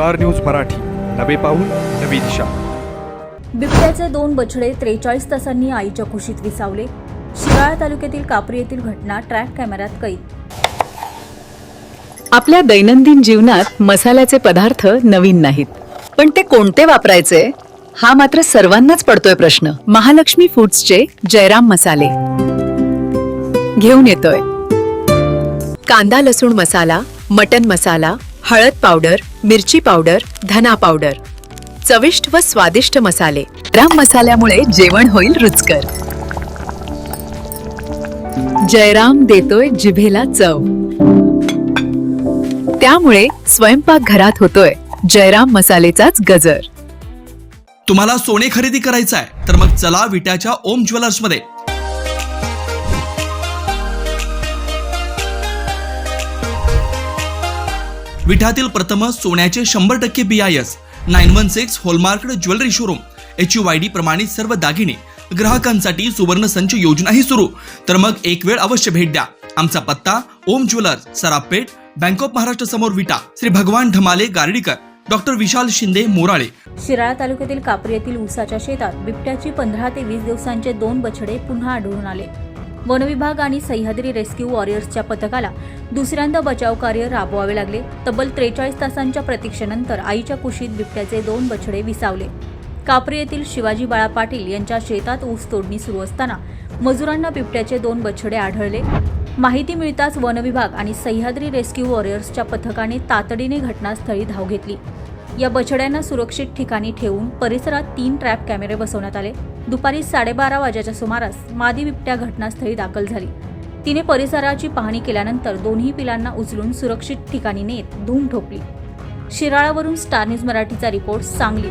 Star news Marathi. नवे पाऊल नवी दिशा. बिबट्याचे दोन बछडे त्रेचाळीस तासांनी आईच्या कुशीत विसावले. शिराळा तालुक्यातील कापरी येथील घटना ट्रॅक कॅमेऱ्यात कैद. आपल्या दैनंदिन जीवनात मसाल्याचे पदार्थ नवीन नाहीत. पण ते कोणते वापरायचे? हा मात्र सर्वांनाच पडतोय प्रश्न. महालक्ष्मी फूड्सचे जयराम मसाले. घेऊन येतोय. कांदा लसूण मसाला मटन मसाला हळद पावडर मिरची पावडर धना पावडर. चविष्ट व स्वादिष्ट मसाले. राम मसाल्यामुळे जेवण होईल रुचकर. जयराम देतोय जिभेला चव. त्यामुळे स्वयंपाक घरात होतोय जयराम मसालेचाच गजर. तुम्हाला सोने खरेदी करायचं आहे तर मग चला विट्याच्या ओम ज्वेलर्स विठातील प्रथम सोन्याचे शंभर टक्के B I S nine one six hallmark jewellery showroom H U Y D प्रमाणित सर्व दागिने ग्राहकांसाठी सुवर्ण संच योजनाही सुरू. तर मग एक वेळ अवश्य भेट द्या. आमचा पत्ता Om jewellers Sarapeth bank of Maharashtra समोर विटा श्री भगवान ढमाले गार्डीकर डॉक्टर विशाल शिंदे मोराळे. शिराळा तालुक्यातील कापरी येथील ऊसाच्या शेतात बिबट्याची पंधरा ते वीस दिवसांचे दोन बछडे पुन्हा आढळून आले. वनविभाग आणि सह्याद्री रेस्क्यू वॉरियर्सच्या पथकाला दुसऱ्यांदा बचाव कार्य राबवावे लागले. तब्बल त्रेचाळीस तासांच्या प्रतीक्षेनंतर आईच्या कुशीत बिबट्याचे दोन बछडे विसावले. कापरी येथील शिवाजी बाळा पाटील यांच्या शेतात ऊस तोडणी सुरू असताना मजुरांना बिबट्याचे दोन बछडे आढळले. माहिती मिळताच वनविभाग आणि सह्याद्री रेस्क्यू वॉरियर्सच्या पथकाने तातडीने घटनास्थळी धाव घेतली. या बछड्यांना सुरक्षित ठिकाणी ठेवून परिसरात तीन ट्रॅप कॅमेरे बसवण्यात आले. दुपारी साडेबारा वाजेच्या सुमारास मादी बिबट्या घटनास्थळी दाखल झाली. तिने परिसराची पाहणी केल्यानंतर दोन्ही पिलांना उचलून सुरक्षित ठिकाणी नेत धूम ठोकली. शिराळावरून स्टार न्यूज मराठीचा रिपोर्ट सांगली